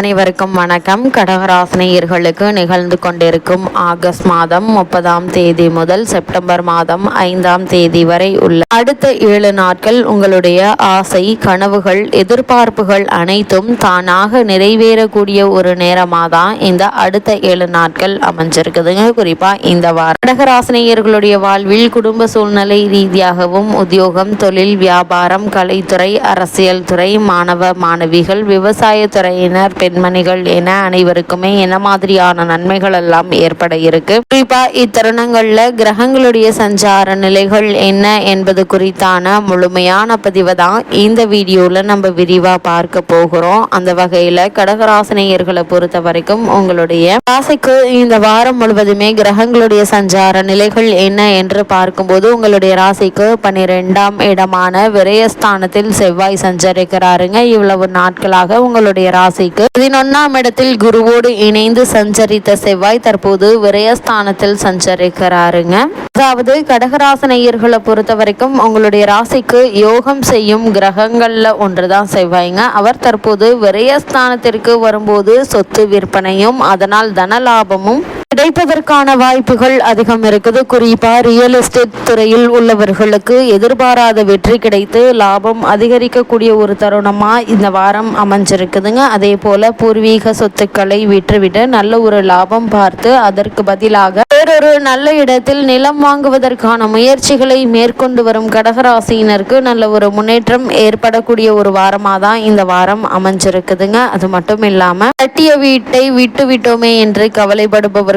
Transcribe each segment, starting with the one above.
அனைவருக்கும் வணக்கம். கடகராசினியர்களுக்கு நிகழ்ந்து கொண்டிருக்கும் ஆகஸ்ட் மாதம் முப்பதாம் தேதி முதல் செப்டம்பர் மாதம் ஐந்தாம் தேதி வரை உள்ள அடுத்த ஏழு நாட்கள் உங்களுடைய ஆசை கனவுகள் எதிர்பார்ப்புகள் அனைத்தும் தானாக நிறைவேறக்கூடிய ஒரு நேரமாக தான் இந்த அடுத்த ஏழு நாட்கள் அமைஞ்சிருக்குதுங்க. குறிப்பா இந்த வாரம் கடகராசினியர்களுடைய வாழ்வில் குடும்ப சூழ்நிலை ரீதியாகவும் உத்தியோகம் தொழில் வியாபாரம் கலைத்துறை அரசியல் துறை மாணவ மாணவிகள் விவசாயத்துறையினர் பெண்மணிகள் என அனைவருக்குமே என்ன மாதிரியான நன்மைகள் எல்லாம் ஏற்பட இருக்கு? குறிப்பா இத்தருணங்கள்ல கிரகங்களுடைய சஞ்சார நிலைகள் என்ன என்பது குறித்தான முழுமையான பதிவை தான் இந்த வீடியோல நம்ம விரிவா பார்க்க போகிறோம். அந்த வகையில கடகராசினியர்களை பொறுத்த வரைக்கும் உங்களுடைய ராசிக்கு இந்த வாரம் முழுவதுமே கிரகங்களுடைய சஞ்சார நிலைகள் என்ன என்று பார்க்கும்போது உங்களுடைய ராசிக்கு பன்னிரெண்டாம் இடமான விரயஸ்தானத்தில் செவ்வாய் சஞ்சரிக்கிறாருங்க. இவ்வளவு நாட்களாக உங்களுடைய ராசிக்கு பதினொன்னாம் இடத்தில் குருவோடு இணைந்து சஞ்சரித்த செவ்வாய் தற்போது விரயஸ்தானத்தில் சஞ்சரிக்கிறாருங்க. அதாவது கடகராசனையர்களை பொறுத்த வரைக்கும் உங்களுடைய ராசிக்கு யோகம் செய்யும் கிரகங்கள்ல ஒன்றுதான் செவ்வாய்ங்க. அவர் தற்போது விரயஸ்தானத்திற்கு வரும்போது சொத்து விற்பனையும் அதனால் தன லாபமும் கிடைப்பதற்கான வாய்ப்புகள் அதிகம் இருக்குது. குறிப்பா ரியல் எஸ்டேட் துறையில் உள்ளவர்களுக்கு எதிர்பாராத வெற்றி கிடைத்து லாபம் அதிகரிக்கக்கூடிய ஒரு தருணமா இந்த வாரம் அமைஞ்சிருக்குதுங்க. அதே போல பூர்வீக சொத்துக்களை விற்றுவிட்டு நல்ல ஒரு லாபம் பார்த்து அதற்கு பதிலாக வேறொரு நல்ல இடத்தில் நிலம் வாங்குவதற்கான முயற்சிகளை மேற்கொண்டு வரும் கடகராசியினருக்கு நல்ல ஒரு முன்னேற்றம் ஏற்படக்கூடிய ஒரு வாரமாக தான் இந்த வாரம் அமைஞ்சிருக்குதுங்க. அது மட்டும் இல்லாம கட்டிய வீட்டை விட்டு விட்டோமே என்று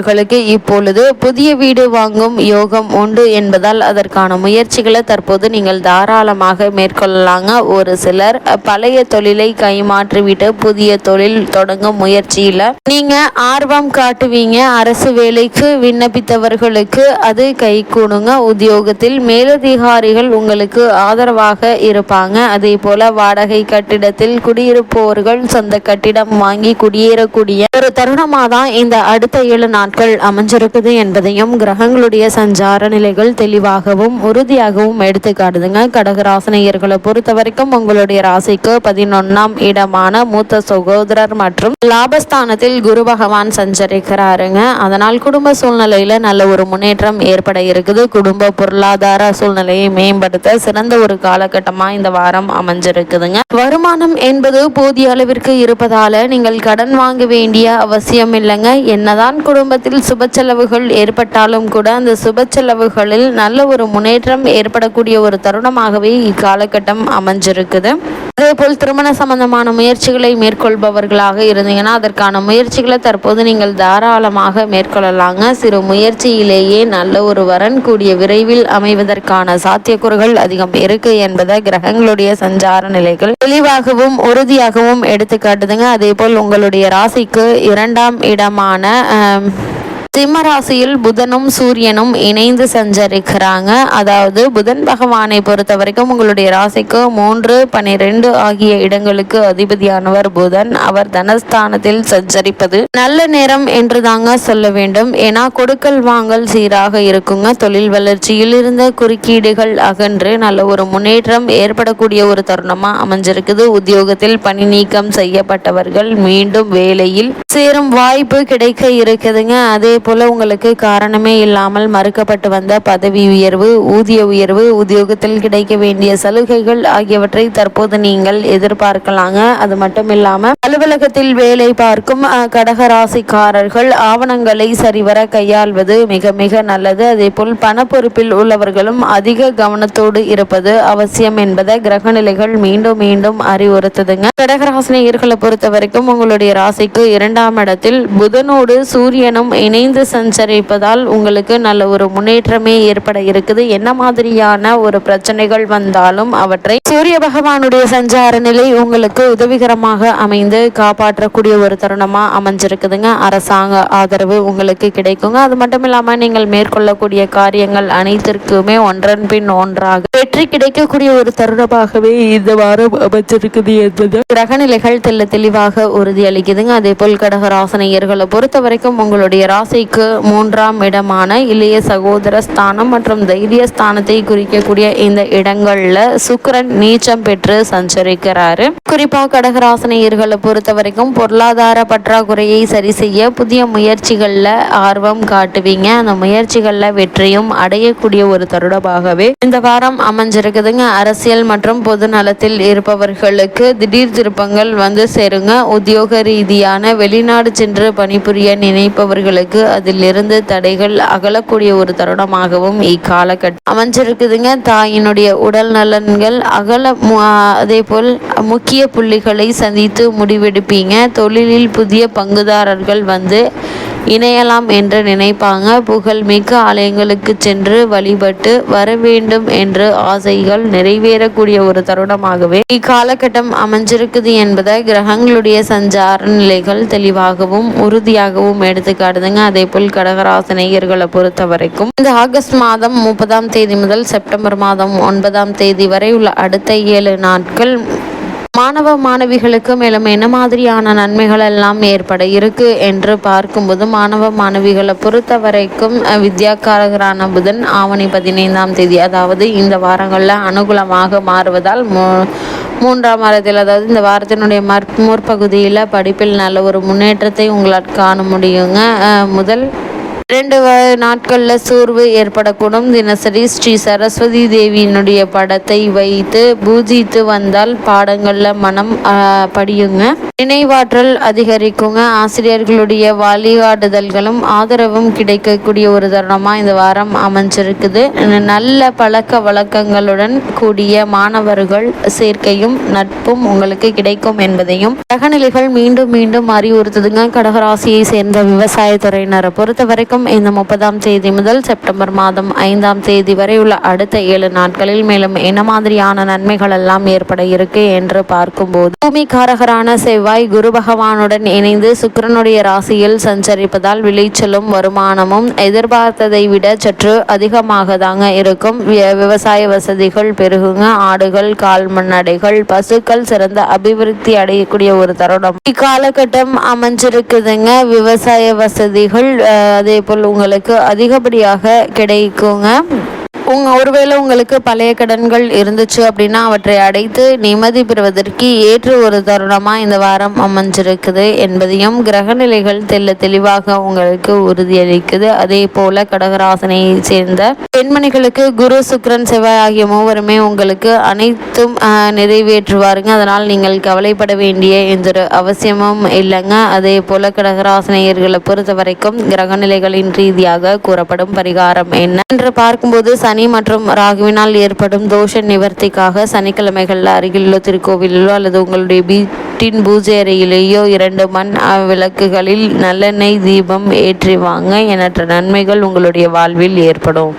அவர்களுக்கு இப்பொழுது புதிய வீடு வாங்கும் யோகம் உண்டு என்பதால் அதற்கான முயற்சிகளை தற்போது நீங்கள் தாராளமாக மேற்கொள்ளலாங்க. ஒரு சிலர் பழைய தொழிலை கைமாற்றிவிட்டு புதிய தொழில் தொடங்கும் முயற்சியில நீங்க ஆர்வம் காட்டுவீங்க. அரசு வேலைக்கு விண்ணப்பித்தவர்களுக்கு அது கை கூடுங்க. உத்தியோகத்தில் மேலதிகாரிகள் உங்களுக்கு ஆதரவாக இருப்பாங்க. அதே போல வாடகை கட்டிடத்தில் குடியிருப்பவர்கள் சொந்த கட்டிடம் வாங்கி குடியேறக்கூடிய ஒரு தருணமாக தான் இந்த அடுத்த ஏழு நாட்கள் அமைஞ்சிருக்குது என்பதையும் கிரகங்களுடைய சஞ்சார நிலைகள் தெளிவாகவும் உறுதியாகவும் எடுத்து காட்டுதுங்க கடகராசனையர்களை பொறுத்த வரைக்கும் உங்களுடைய ராசிக்கு பதினொன்னாம் இடமான மூத்த சகோதரர் மற்றும் லாபஸ்தானத்தில் குரு பகவான் சஞ்சரிக்கிறாருங்க. அதனால் குடும்ப சூழ்நிலையில நல்ல ஒரு முன்னேற்றம் ஏற்பட இருக்குது. குடும்ப பொருளாதார சூழ்நிலையை மேம்படுத்த சிறந்த ஒரு காலகட்டமா இந்த வாரம் அமைஞ்சிருக்குதுங்க. வருமானம் என்பது போதிய அளவிற்கு இருப்பதால நீங்கள் கடன் வாங்க வேண்டிய அவசியம் இல்லைங்க. என்னதான் குடும்பத்தில் சுப செலவுகள் ஏற்பட்டாலும் கூட அந்த சுப செலவுகளில் நல்ல ஒரு முன்னேற்றம் ஏற்படக்கூடிய ஒரு தருணமாகவே இக்காலகட்டம் அமைஞ்சிருக்குது. அதே போல் திருமண சம்பந்தமான முயற்சிகளை மேற்கொள்பவர்களாக இருந்தீங்கன்னா அதற்கான முயற்சிகளை தற்போது நீங்கள் தாராளமாக மேற்கொள்ளலாங்க. சிறு முயற்சியிலேயே நல்ல ஒரு வரன் கூடிய விரைவில் அமைவதற்கான சாத்தியக்கூறுகள் அதிகம் இருக்கு என்பதை கிரகங்களுடைய சஞ்சார நிலைகள் தெளிவாகவும் உறுதியாகவும் எடுத்து காட்டுதுங்க அதே போல் உங்களுடைய ராசிக்கு இரண்டாம் இடமான சிம்மராசியில் புதனும் சூரியனும் இணைந்து சஞ்சரிக்கிறாங்க. அதாவது புதன் பகவானை பொறுத்த வரைக்கும் உங்களுடைய ராசிக்கு மூன்று பனிரெண்டு ஆகிய இடங்களுக்கு அதிபதியானவர் புதன். அவர் தனஸ்தானத்தில் சஞ்சரிப்பது நல்ல நேரம் என்று தாங்க சொல்ல வேண்டும். ஏன்னா கொடுக்கல் வாங்கல் சீராக இருக்குங்க. தொழில் வளர்ச்சியில் இருந்த குறுக்கீடுகள் அகன்று நல்ல ஒரு முன்னேற்றம் ஏற்படக்கூடிய ஒரு தருணமா அமைஞ்சிருக்குது. உத்தியோகத்தில் பணி நீக்கம் செய்யப்பட்டவர்கள் மீண்டும் வேலையில் சேரும் வாய்ப்பு கிடைக்க இருக்குதுங்க. அதே போல உங்களுக்கு காரணமே இல்லாமல் மறுக்கப்பட்டு வந்த பதவி உயர்வு ஊதிய உயர்வு உத்தியோகத்தில் கிடைக்க வேண்டிய சலுகைகள் ஆகியவற்றை தற்போது நீங்கள் எதிர்பார்க்கலாங்க. அது மட்டும் இல்லாம அலுவலகத்தில் வேலை பார்க்கும் கடகராசிக்காரர்கள் ஆவணங்களை சரிவர கையாள்வது மிக மிக நல்லது. அதே போல் பண பொறுப்பில் உள்ளவர்களும் அதிக கவனத்தோடு இருப்பது அவசியம் என்பதை கிரக நிலைகள் மீண்டும் மீண்டும் அறிவுறுத்துதுங்க. கடகராசினியர்களை பொறுத்த வரைக்கும் உங்களுடைய ராசிக்கு இரண்டாம் இடத்தில் புதனோடு சூரியனும் இணைந்து சஞ்சரிப்பதால் உங்களுக்கு நல்ல ஒரு முன்னேற்றமே ஏற்பட இருக்குது. என்ன மாதிரியான ஒரு பிரச்சனைகள் வந்தாலும் அவற்றை சூரிய பகவானுடைய சஞ்சார நிலை உங்களுக்கு உதவிகரமாக அமைந்து காப்பாற்றக்கூடிய ஒரு தருணமா அமைஞ்சிருக்குதுங்க. அரசாங்க ஆதரவு உங்களுக்கு கிடைக்குங்க. அது மட்டும் இல்லாம நீங்கள் மேற்கொள்ளக்கூடிய காரியங்கள் அனைத்திற்குமே ஒன்றன் பின் ஒன்றாக வெற்றி கிடைக்கக்கூடிய ஒரு தருணமாகவே இந்த வாரம் அமைச்சிருக்குது என்பது கிரகநிலைகள் தெல்ல தெளிவாக உறுதியளிக்குதுங்க. அதே போல் கடக ராசனையர்களை பொறுத்த வரைக்கும் உங்களுடைய ராசி ராசிக்கு மூன்றாம் இடமான இளைய சகோதர ஸ்தானம் மற்றும் தைரிய ஸ்தானத்தை குறிக்கக்கூடிய இந்த இடங்கள்ல சுக்கரன் நீச்சம் பெற்று சஞ்சரிக்கிறாரு. குறிப்பா கடகராசனையர்களை பொறுத்த வரைக்கும் பொருளாதார பற்றாக்குறையை சரி செய்ய புதிய முயற்சிகள்ல ஆர்வம் காட்டுவீங்க. அந்த முயற்சிகள்ல வெற்றியும் அடையக்கூடிய ஒரு தருடமாகவே இந்த வாரம் அமைஞ்சிருக்குதுங்க. அரசியல் மற்றும் பொது நலத்தில் இருப்பவர்களுக்கு திடீர் திருப்பங்கள் வந்து சேருங்க. உத்தியோக ரீதியான வெளிநாடு சென்று பணிபுரிய நினைப்பவர்களுக்கு அதிலிருந்து தடைகள் அகலக்கூடிய ஒரு தருணமாகவும் இக்காலகட்டம் அமைஞ்சிருக்குதுங்க. தாயினுடைய உடல் நலன்கள் அகல அதே போல் முக்கிய புள்ளிகளை சந்தித்து முடிவெடுப்பீங்க. தொழிலில் புதிய பங்குதாரர்கள் வந்து இணையலாம் என்று நினைப்பாங்க. புகழ்மிக்க ஆலயங்களுக்கு சென்று வழிபட்டு வர வேண்டும் என்று ஆசைகள் நிறைவேறக்கூடிய ஒரு தருணமாகவே இக்காலகட்டம் அமைஞ்சிருக்குது என்பதை கிரகங்களுடைய சஞ்சார நிலைகள் தெளிவாகவும் உறுதியாகவும் எடுத்துக்காட்டுதுங்க அதே போல் கடகராசனையர்களை பொறுத்த வரைக்கும் இந்த ஆகஸ்ட் மாதம் முப்பதாம் தேதி முதல் செப்டம்பர் மாதம் ஒன்பதாம் தேதி வரை உள்ள அடுத்த ஏழு நாட்கள் மாணவ மாணவிகளுக்கு மேலும் என்ன மாதிரியான நன்மைகள் எல்லாம் ஏற்பட இருக்கு என்று பார்க்கும்போது மாணவ மாணவிகளை பொறுத்த வரைக்கும் வித்யாக்காரகரான புதன் ஆவணி பதினைந்தாம் தேதி அதாவது இந்த வாரங்களில் அனுகூலமாக மாறுவதால் மூ மூன்றாம் வாரத்தில் அதாவது இந்த வாரத்தினுடைய மற் முற்பகுதியில் படிப்பில் நல்ல ஒரு முன்னேற்றத்தை உங்களால் காண முடியுங்க. முதல் ரெண்டு நாட்களில் சோர்வு ஏற்படக்கூடும். தினசரி ஸ்ரீ சரஸ்வதி தேவியினுடைய படத்தை வைத்து பூஜித்து வந்தால் பாடங்களில் மனம் படியுங்க. நினைவாற்றல் அதிகரிக்குங்க. ஆசிரியர்களுடைய வழிகாட்டுதல்களும் ஆதரவும் கிடைக்கக்கூடிய ஒரு தருணமாக இந்த வாரம் அமைஞ்சிருக்குது. நல்ல பழக்க வழக்கங்களுடன் கூடிய மாணவர்கள் சேர்க்கையும் நட்பும் உங்களுக்கு கிடைக்கும் என்பதையும். கிரகநிலைகள் மீண்டும் மீண்டும் அறிவுறுத்துதுங்க. கடகராசியை சேர்ந்த விவசாயத்துறையினரை பொறுத்த வரைக்கும் இந்த முப்பதாம் தேதி முதல் செப்டம்பர் மாதம் ஐந்தாம் தேதி வரை உள்ள அடுத்த ஏழு நாட்களில் மேலும் என்ன மாதிரியான நன்மைகள் எல்லாம் ஏற்பட இருக்கு என்று பார்க்கும்போது பூமிக்காரகரான செவ்வாய் குரு பகவானுடன் இணைந்து சுக்கிரனுடைய ராசியில் சஞ்சரிப்பதால் விளைச்சலும் வருமானமும் எதிர்பார்த்ததை விட சற்று அதிகமாக தாங்க இருக்கும் விவசாய வசதிகள் பெருகுங்க. ஆடுகள் கால்நடைகள் பசுக்கள் சிறந்த அபிவிருத்தி அடையக்கூடிய ஒரு தருணம். இக்காலகட்டம் அமைஞ்சிருக்குதுங்க. விவசாய வசதிகள் அதே போல் உங்களுக்கு அதிகப்படியாக கிடைக்குங்க. உங்க ஒருவேளை உங்களுக்கு பழைய கடன்கள் இருந்துச்சு அப்படின்னா அவற்றை அடைத்து நிம்மதி பெறுவதற்கு ஏற்ற ஒரு தருணமா இந்த வாரம் அமைஞ்சிருக்குது என்பதையும் கிரகநிலைகள் தெல்ல தெளிவாக உங்களுக்கு உறுதியளிக்குது. அதே போல கடகராசனையை சேர்ந்த பெண்மணிகளுக்கு குரு சுக்ரன் செவ்வாய் ஆகிய மூவருமே உங்களுக்கு அனைத்தும் நிறைவேற்றுவாருங்க. அதனால் நீங்கள் கவலைப்பட வேண்டிய எந்த ஒரு அவசியமும் இல்லைங்க. அதே போல கடகராசனையர்களை பொறுத்த வரைக்கும் கிரகநிலைகளின் ரீதியாக கூறப்படும் பரிகாரம் என்ன? என்று பார்க்கும்போது சனி மற்றும் ராகுவினால் ஏற்படும் தோஷ நிவர்த்திக்காக சனிக்கிழமைகளில் அருகிலுள்ள திருக்கோவிலிலோ அல்லது உங்களுடைய வீட்டின் பூஜை அறையிலேயோ இரண்டு மண் விளக்குகளில் நல்லெண்ணெய் தீபம் ஏற்றி வாங்க. எண்ணற்ற நன்மைகள் உங்களுடைய வாழ்வில் ஏற்படும்.